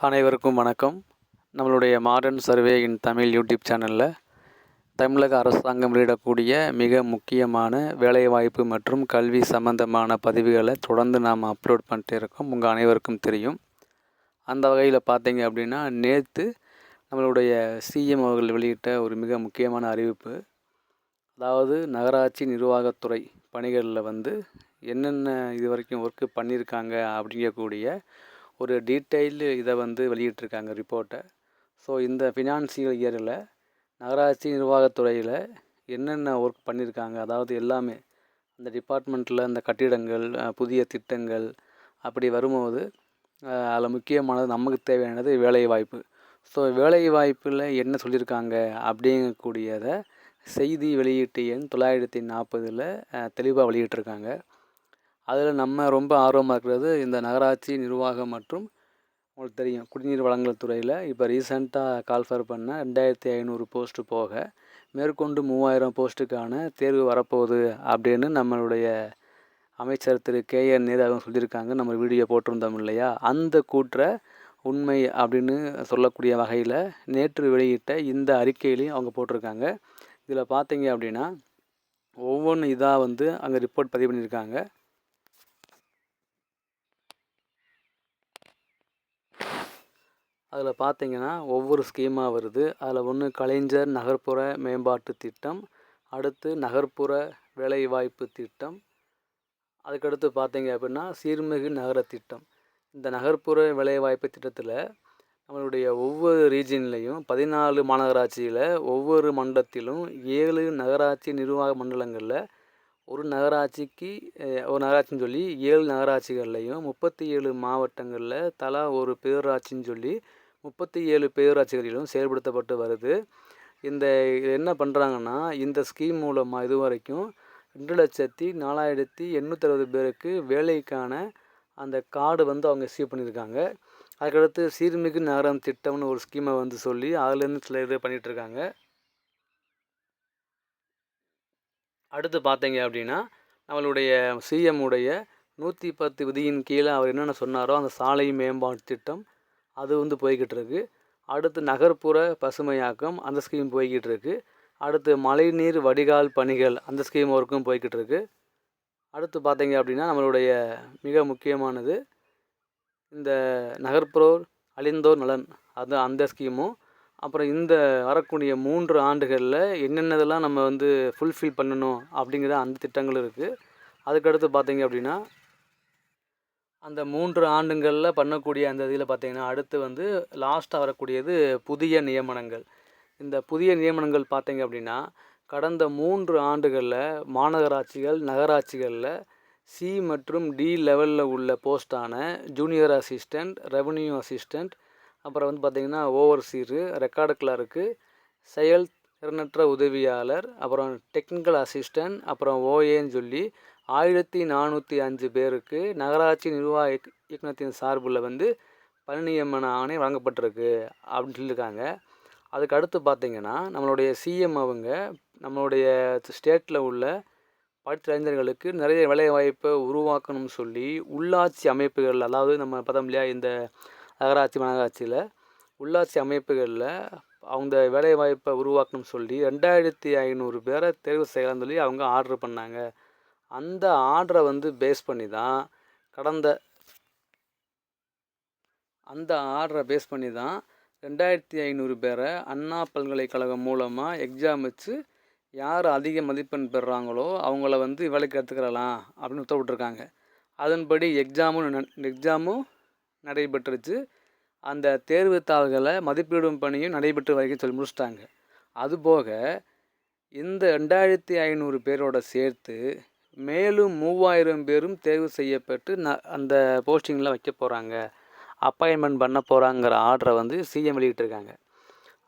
அனைவருக்கும் வணக்கம். நம்மளுடைய modern survey in Tamil YouTube சேனலில் தமிழக அரசாங்கம் வெளியிடக்கூடிய மிக முக்கியமான வேலைவாய்ப்பு மற்றும் கல்வி சம்பந்தமான பதிவுகளை தொடர்ந்து நாம் அப்லோட் பண்ணிட்டு இருக்கோம். உங்கள் அனைவருக்கும் தெரியும். அந்த வகையில் பார்த்தீங்க அப்படின்னா நேற்று நம்மளுடைய சிஎம் அவர்கள் வெளியிட்ட ஒரு மிக முக்கியமான அறிவிப்பு. அதாவது நகராட்சி நிர்வாகத்துறை பணிகளில் வந்து என்னென்ன இது வரைக்கும் ஒர்க்கு பண்ணியிருக்காங்க அப்படிங்கக்கூடிய ஒரு டீட்டெயில் இதை வந்து வெளியிட்டிருக்காங்க ரிப்போர்ட்டை ஸோ இந்த ஃபினான்சியல் இயரில் நகராட்சி நிர்வாகத்துறையில் என்னென்ன ஒர்க் பண்ணியிருக்காங்க அதாவது எல்லாமே அந்த டிபார்ட்மெண்ட்டில் அந்த கட்டிடங்கள் புதிய திட்டங்கள் அப்படி வரும்போது அதில் முக்கியமானது நமக்கு தேவையானது வேலைவாய்ப்பு. ஸோ வேலைவாய்ப்பில் என்ன சொல்லியிருக்காங்க அப்படிங்கக்கூடியதை செய்தி வெளியீட்டு எண் தொள்ளாயிரத்தி நாற்பதில் தெளிவாக வெளியிட்டிருக்காங்க. அதில் நம்ம ரொம்ப ஆர்வமாக இருக்கிறது இந்த நகராட்சி நிர்வாகம் மற்றும் உங்களுக்கு தெரியும் குடிநீர் வழங்கல் துறையில். இப்போ ரீசெண்டாக கால்ஃபர் பண்ண ரெண்டாயிரத்தி ஐநூறு போஸ்ட்டு போக மேற்கொண்டு மூவாயிரம் போஸ்ட்டுக்கான தேர்வு வரப்போகுது அப்படின்னு நம்மளுடைய அமைச்சர் திரு கே என் நேதாவும் சொல்லியிருக்காங்க. நம்ம வீடியோ போட்டிருந்தோம் இல்லையா? அந்த கூற்றை உண்மை அப்படின்னு சொல்லக்கூடிய வகையில் நேற்று வெளியிட்ட இந்த அறிக்கையிலையும் அவங்க போட்டிருக்காங்க. இதில் பார்த்தீங்க அப்படின்னா ஒவ்வொன்று இதாக வந்து அங்கே ரிப்போர்ட் பதிவு பண்ணியிருக்காங்க. அதில் பார்த்தீங்கன்னா ஒவ்வொரு ஸ்கீமாக வருது. அதில் ஒன்று கலைஞர் நகர்ப்புற மேம்பாட்டு திட்டம் அடுத்து நகர்ப்புற வேலைவாய்ப்பு திட்டம் அதுக்கடுத்து பார்த்தீங்க அப்படின்னா சீர்மிகு நகர திட்டம். இந்த நகர்ப்புற வேலைவாய்ப்பு திட்டத்தில் நம்மளுடைய ஒவ்வொரு ரீஜன்லேயும் பதினாலு மாநகராட்சியில் ஒவ்வொரு மண்டலத்திலும் ஏழு நகராட்சி நிர்வாக மண்டலங்களில் ஒரு நகராட்சிக்கு ஒரு நகராட்சின்னு சொல்லி ஏழு நகராட்சிகள்லையும் முப்பத்தி ஏழு மாவட்டங்களில் தலா ஒரு பேரூராட்சின்னு சொல்லி முப்பத்தி ஏழு பேரூராட்சிகளிலும் செயல்படுத்தப்பட்டு வருது. இந்த என்ன பண்ணுறாங்கன்னா இந்த ஸ்கீம் மூலமாக இது வரைக்கும் ரெண்டு லட்சத்தி நாலாயிரத்தி எண்ணூற்றறுபது பேருக்கு வேலைக்கான அந்த கார்டு வந்து அவங்க ரிசீவ் பண்ணியிருக்காங்க. அதுக்கடுத்து சீர்மிகு நகரம் திட்டம்னு ஒரு ஸ்கீமை வந்து சொல்லி அதுலேருந்து சில இது பண்ணிகிட்ருக்காங்க இருக்காங்க அடுத்து பார்த்தீங்க அப்படின்னா நம்மளுடைய சிஎம் உடைய நூற்றி பத்து விதியின் கீழே அவர் என்னென்ன சொன்னாரோ அந்த சாலை மேம்பாட்டு திட்டம் அது வந்து போய்கிட்டு இருக்கு அடுத்து நகர்ப்புற பசுமையாக்கம் அந்த ஸ்கீம் போய்கிட்டு இருக்கு அடுத்து மழைநீர் வடிகால் பணிகள் அந்த ஸ்கீம் ஒர்க்கும் போய்கிட்டு இருக்கு அடுத்து பார்த்தீங்க அப்படின்னா நம்மளுடைய மிக முக்கியமானது இந்த நகர்ப்புறோர் அழிந்தோர் நலன் அது அந்த ஸ்கீமும் அப்புறம் இந்த வரக்கூடிய மூன்று ஆண்டுகளில் என்னென்னதெல்லாம் நம்ம வந்து ஃபுல்ஃபில் பண்ணணும் அப்படிங்கிற அந்த திட்டங்கள் இருக்குது அதுக்கடுத்து பார்த்தீங்க அப்படின்னா அந்த மூன்று ஆண்டுங்களில் பண்ணக்கூடிய அந்த இதில் பார்த்தீங்கன்னா அடுத்து வந்து லாஸ்ட்டாக வரக்கூடியது புதிய நியமனங்கள். இந்த புதிய நியமனங்கள் பார்த்தீங்க அப்படின்னா கடந்த மூன்று ஆண்டுகளில் மாநகராட்சிகள் நகராட்சிகளில் சி மற்றும் டி லெவலில் உள்ள போஸ்டான ஜூனியர் அசிஸ்டண்ட் ரெவன்யூ அசிஸ்டண்ட் அப்புறம் வந்து பார்த்திங்கன்னா ஓவர்சீரு ரெக்கார்டு கிளர்க்கு செயல் திறனற்ற உதவியாளர் அப்புறம் டெக்னிக்கல் அசிஸ்டண்ட் அப்புறம் ஓஏன்னு சொல்லி ஆயிரத்தி நானூற்றி அஞ்சு பேருக்கு நகராட்சி நிர்வாக இயக் இயக்குனத்தின் சார்பில் வந்து பணி நியமன ஆணை வழங்கப்பட்டிருக்கு அப்படின்னு சொல்லியிருக்காங்க. அதுக்கு அடுத்து பார்த்திங்கன்னா நம்மளுடைய சிஎம் அவங்க நம்மளுடைய ஸ்டேட்டில் உள்ள படித்த இளைஞர்களுக்கு நிறைய வேலைவாய்ப்பை உருவாக்கணும்னு சொல்லி உள்ளாட்சி அமைப்புகள் அதாவது நம்ம பார்த்தோம் இல்லையா இந்த நகராட்சி மாநகராட்சியில் உள்ளாட்சி அமைப்புகளில் அவங்க வேலைவாய்ப்பை உருவாக்கணும்னு சொல்லி ரெண்டாயிரத்தி ஐநூறு பேரை தேர்வு செய்யலாம்னு சொல்லி அவங்க ஆர்டர் பண்ணாங்க. அந்த ஆர்டரை வந்து பேஸ் பண்ணி தான் கடந்த அந்த ஆர்டரை பேஸ் பண்ணி தான் ரெண்டாயிரத்தி ஐநூறு பேரை அண்ணா பல்கலைக்கழகம் மூலமாக எக்ஸாம் வச்சு யார் அதிக மதிப்பெண் பெறுறாங்களோ அவங்கள வந்து வேலைக்கு எடுத்துக்கிறலாம் அப்படின்னு உத்தரவிட்டுருக்காங்க அதன்படி எக்ஸாமும் எக்ஸாமும் நடைபெற்றுச்சு. அந்த தேர்வு தாள்களை மதிப்பீடும் பணியும் நடைபெற்று வரைக்கும் சொல்லி முடிச்சிட்டாங்க. அதுபோக இந்த ரெண்டாயிரத்தி ஐநூறு பேரோட சேர்த்து மேலும் மூவாயிரம் பேரும் தேர்வு செய்யப்பட்டு ந அந்த போஸ்டிங்கில் வைக்க போகிறாங்க அப்பாயின்மெண்ட் பண்ண போகிறாங்கிற ஆர்டரை வந்து சிஎம் வெளியிட்டிருக்காங்க.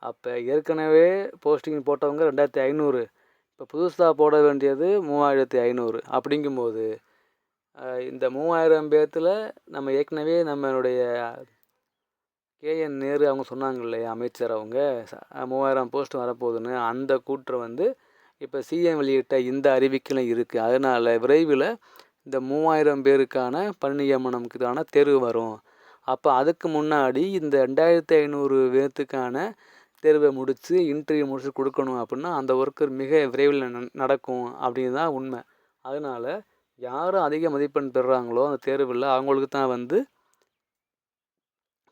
அப்போ ஏற்கனவே போஸ்டிங் போட்டவங்க ரெண்டாயிரத்தி ஐநூறு. இப்போ புதுசாக போட வேண்டியது மூவாயிரத்தி ஐநூறு. அப்படிங்கும்போது இந்த மூவாயிரம் பேர்த்தில் நம்ம ஏற்கனவே நம்மளுடைய கேஎன் நேரு அவங்க சொன்னாங்க இல்லையா அமைச்சர் அவங்க மூவாயிரம் போஸ்ட் வரப்போகுதுன்னு அந்த கூற்று வந்து இப்போ சிஎம் வெளியிட்ட இந்த அறிவிக்கையில் இருக்குது அதனால் விரைவில் இந்த மூவாயிரம் பேருக்கான பணி நியமனம்க்குதான தேர்வு வரும். அப்போ அதுக்கு முன்னாடி இந்த ரெண்டாயிரத்தி ஐநூறு பேர்த்துக்கான தேர்வை முடித்து இன்டர்வியூ முடிச்சு கொடுக்கணும் அப்படின்னா அந்த ஒர்க்கு மிக விரைவில் ந- நடக்கும் அப்படின்னு தான் உண்மை. அதனால் யாரும் அதிக மதிப்பெண் பெறுறாங்களோ அந்த தேர்வில் அவங்களுக்கு தான் வந்து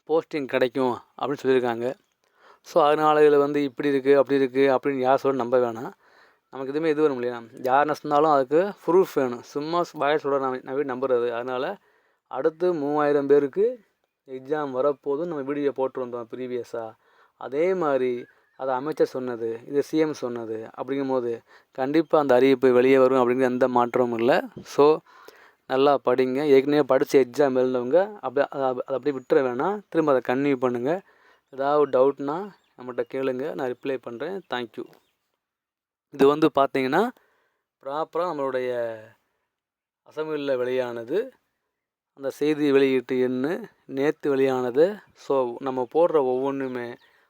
போஸ்டிங் கிடைக்கும் அப்படின்னு சொல்லியிருக்காங்க. ஸோ அதனால் இதில் வந்து இப்படி இருக்குது அப்படி இருக்குது அப்படின்னு யார் சொல்ல நம்ப வேணாம். நமக்கு எதுவுமே இது வரும் இல்லையா யார் என்ன சொன்னாலும் அதுக்கு ப்ரூஃப் வேணும். சும்மா வாயை சொல்கிற நான் நான் நம்புறது. அதனால் அடுத்து மூவாயிரம் பேருக்கு எக்ஸாம் வரப்போதும் நம்ம வீடியோ போட்டு வந்தோம் ப்ரீவியஸாக அதே மாதிரி அது அமைச்சர் சொன்னது இது சிஎம் சொன்னது அப்படிங்கும்போது கண்டிப்பாக அந்த அறிவிப்பு வெளியே வரும் அப்படிங்கிற எந்த மாற்றமும் இல்லை. ஸோ நல்லா படிங்க. ஏற்கனவே படித்து எக்ஸாம் எழுந்தவங்க அப்படியே அதை அதை அப்படியே விட்டுற வேணாம். திரும்ப அதை கன்டினியூ பண்ணுங்கள் ஏதாவது டவுட்னால் நம்மகிட்ட கேளுங்க. நான் ரிப்ளை பண்ணுறேன் தேங்க்யூ இது வந்து பார்த்தீங்கன்னா ப்ராப்பராக நம்மளுடைய அசம்பிளில் வெளியானது அந்த செய்தி வெளியீட்டு எண்ணு நேற்று வெளியானது ஸோ நம்ம போடுற ஒவ்வொன்றுமே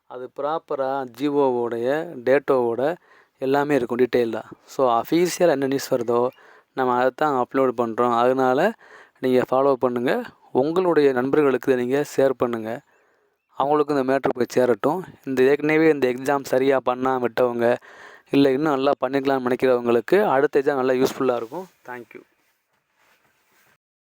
அது ப்ராப்பராக ஜிஓவோடைய டேட்டோவோட எல்லாமே இருக்கும் டீட்டெயிலாக ஸோ அஃபீஷியல் என்ன நியூஸ் வருதோ நம்ம அதை தான் அப்லோட் பண்ணுறோம் அதனால் நீங்கள் ஃபாலோ பண்ணுங்கள் உங்களுடைய நண்பர்களுக்கு இதை நீங்கள் ஷேர் பண்ணுங்கள் அவங்களுக்கும் இந்த மேட்ரு போய் சேரட்டும். இந்த ஏற்கனவே இந்த எக்ஸாம் சரியாக பண்ணாம விட்டவங்க இல்லை இன்னும் நல்லா பண்ணிக்கலாம்னு நினைக்கிறவங்களுக்கு அடுத்த எக்ஸாம் நல்லா யூஸ்ஃபுல்லாக இருக்கும். தேங்க்யூ